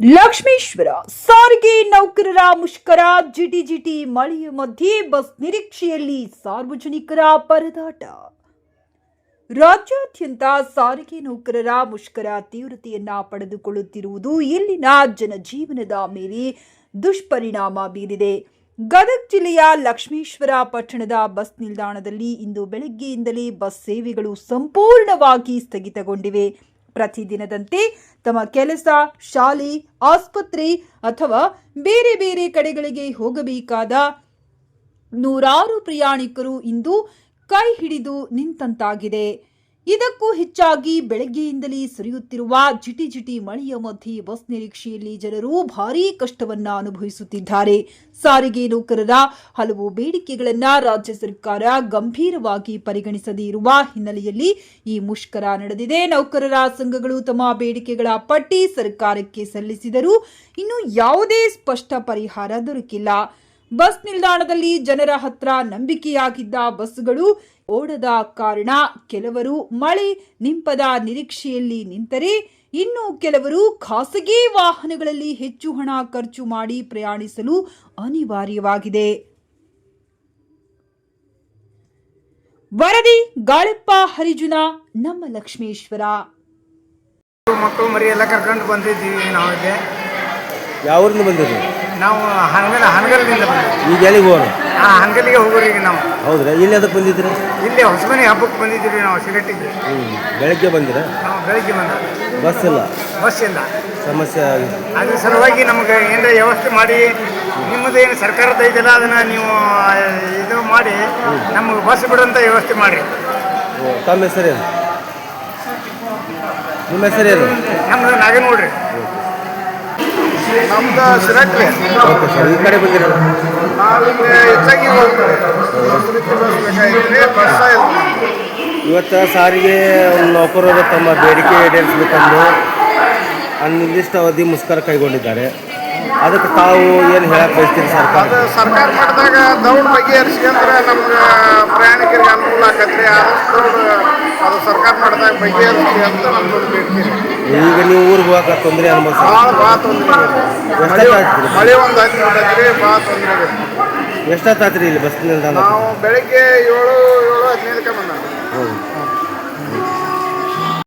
ಲಕ್ಷ್ಮೇಶ್ವರ, ಸಾರಿಗೆ ನೌಕರರ ಮುಷ್ಕರ ಜಿಟಿಜಿಟಿ ಮಳೆಯ ಮಧ್ಯೆ ಬಸ್ ನಿರೀಕ್ಷೆಯಲ್ಲಿ ಸಾರ್ವಜನಿಕರ ಪರದಾಟ. ರಾಜ್ಯಾದ್ಯಂತ ಸಾರಿಗೆ ನೌಕರರ ಮುಷ್ಕರ ತೀವ್ರತೆಯನ್ನ ಪಡೆದುಕೊಳ್ಳುತ್ತಿರುವುದು ಇಲ್ಲಿನ ಜನಜೀವನದ ಮೇಲೆ ದುಷ್ಪರಿಣಾಮ ಬೀರಿದೆ. ಗದಗ ಜಿಲ್ಲೆಯ ಲಕ್ಷ್ಮೇಶ್ವರ ಪಟ್ಟಣದ ಬಸ್ ನಿಲ್ದಾಣದಲ್ಲಿ ಇಂದು ಬೆಳಗ್ಗೆಯಿಂದಲೇ ಬಸ್ ಸೇವೆಗಳು ಸಂಪೂರ್ಣವಾಗಿ ಸ್ಥಗಿತಗೊಂಡಿವೆ. ಪ್ರತಿದಿನದಂತೆ ತಮ್ಮ ಕೆಲಸ, ಶಾಲೆ, ಆಸ್ಪತ್ರೆ ಅಥವಾ ಬೇರೆ ಬೇರೆ ಕಡೆಗಳಿಗೆ ಹೋಗಬೇಕಾದ ನೂರಾರು ಪ್ರಯಾಣಿಕರು ಇಂದು ಕೈ ಹಿಡಿದು ನಿಂತಂತಾಗಿದೆ. ಇದಕ್ಕೂ ಹೆಚ್ಚಾಗಿ ಬೆಳಗ್ಗೆಯಿಂದಲೇ ಸುರಿಯುತ್ತಿರುವ ಜಿಟಿ ಮಳೆಯ ಮಧ್ಯೆ ಬಸ್ ನಿರೀಕ್ಷೆಯಲ್ಲಿ ಜನರು ಭಾರೀ ಕಷ್ಟವನ್ನ ಅನುಭವಿಸುತ್ತಿದ್ದಾರೆ. ಸಾರಿಗೆ ನೌಕರರ ಹಲವು ಬೇಡಿಕೆಗಳನ್ನ ರಾಜ್ಯ ಸರ್ಕಾರ ಗಂಭೀರವಾಗಿ ಪರಿಗಣಿಸದೇ ಇರುವ ಹಿನ್ನೆಲೆಯಲ್ಲಿ ಈ ಮುಷ್ಕರ ನಡೆದಿದೆ. ನೌಕರರ ಸಂಘಗಳು ತಮ್ಮ ಬೇಡಿಕೆಗಳ ಪಟ್ಟಿ ಸರ್ಕಾರಕ್ಕೆ ಸಲ್ಲಿಸಿದರೂ ಇನ್ನು ಯಾವುದೇ ಸ್ಪಷ್ಟ ಪರಿಹಾರ ದೊರಕಿಲ್ಲ. ಬಸ್ ನಿಲ್ದಾಣದಲ್ಲಿ ಜನರ ಹತ್ರ ನಂಬಿಕೆಯಾಗಿದ್ದ ಬಸ್ಗಳು ಓಡದ ಕಾರಣ ಕೆಲವರು ಮಳೆ ನಿಂಪದ ನಿರೀಕ್ಷೆಯಲ್ಲಿ ನಿಂತರೆ ಇನ್ನು ಕೆಲವರು ಖಾಸಗಿ ವಾಹನಗಳಲ್ಲಿ ಹೆಚ್ಚು ಹಣ ಖರ್ಚು ಮಾಡಿ ಪ್ರಯಾಣಿಸಲು ಅನಿವಾರ್ಯವಾಗಿದೆ. ವರದಿ ಗಾಳಪ್ಪ ಹರಿಜುನ ನಮ್ಮ ಲಕ್ಷ್ಮೇಶ್ವರ. ಮಕ್ಕಳು ಮರಿ ಎಲ್ಲ ಕರ್ಕೊಂಡು ಬಂದಿದ್ದೀವಿ ನಾವಿದೆ ಇಲ್ಲಿ ಯಾವ ಊರಿಂದ ಬಂದಿರಿ ನಾವು ಹನಗಲ್ ಹನಗಲ್ಲಿಂದ ಈಗ ಎಲ್ಲಿಗೆ ಹೋಗೋರು ಆ ಹನಗಲ್ಲಿಗೆ ಹೋಗೋರು ಈಗ ನಾವು. ಹೌದ್ರಾ? ಇಲ್ಲಿ ಅದಕ್ಕೆ ಬಂದಿದ್ರಿ ಇಲ್ಲಿ ಹೊಸಮನೆ ಹಬ್ಬಕ್ಕೆ ಬಂದಿದ್ದೀವಿ ನಾವು ಸಿಗಟ್ಟಿಗೆ ಹ್ಞೂ ಬೆಳಗ್ಗೆ ಬಂದಿರಾ? ನಾವು ಬೆಳಿಗ್ಗೆ ಬಂದ ಬಸ್ ಇಲ್ಲ? ಬಸ್ ಇಲ್ಲ ಸಮಸ್ಯೆ ಆಗಿದೆ. ಅದ್ರ ಸಲುವಾಗಿ ನಮಗೆ ಏನರ ವ್ಯವಸ್ಥೆ ಮಾಡಿ ನಿಮ್ಮದು ಏನು ಸರ್ಕಾರದ ಇದೆಲ್ಲ ಅದನ್ನು ನೀವು ಆ, ಇದು ಮಾಡಿ ನಮಗೆ ಬಸ್ ಬಿಡುವಂಥ ವ್ಯವಸ್ಥೆ ಮಾಡಿ ಓ, ತಮ್ಮ ಹೆಸರೇನು? ನಿಮ್ಮ ಹೆಸರೇನು? ನಮ್ಮದು ನೋಡ್ರಿ ನಮ್ದು ಸಿರಟ್ರಿ ಓಕೆ ಸರ್ ಈ ಕಡೆ ಬಂದಿರಲ್ಲ ನಾವಿಲ್ಲಿ ಹೆಚ್ಚಾಗಿ ಬಸ್ ಇವತ್ತು ಸಾರಿಗೆ ನೌಕರರು ತಮ್ಮ ಬೇಡಿಕೆ ಈಡೇರಿಸಬೇಕಂದು ಅನಿರ್ದಿಷ್ಟ ಅವಧಿ ಮುಷ್ಕರ ಕೈಗೊಂಡಿದ್ದಾರೆ. ಅದಕ್ಕೆ ತಾವು ಏನು ಹೇಳಕ್ಕೆ ಬಯಸ್ತೀರಿ ಸರ್ಕಾರ? ಸರ್ಕಾರ ಮಾಡಿದಾಗ ದೌಡ್ ಬಗೆಹರಿಸ್ಕೊಂಡ್ರೆ ನಮ್ಗೆ ಅಂತ ಈಗ ನೀವು ಊರಿಗೆ ಹೋಗಕ್ಕೆ ತೊಂದರೆ ಅನ್ಬೋದು ಭಾಳ ಭಾಳ ತೊಂದರೆ ಮಳೆ ಎಷ್ಟಾಗ್ತದೆ ಮಳೆ ಒಂದು ಹತ್ತು ಬಿಟ್ಟೈತ್ರಿ ಭಾಳ ತೊಂದರೆ ಆಗೈತೆ ಎಷ್ಟಾಗ್ತದ್ರಿ ಇಲ್ಲಿ ಬಸ್ ನಿಲ್ದಾಣ ನಾವು ಬೆಳಿಗ್ಗೆ ಏಳು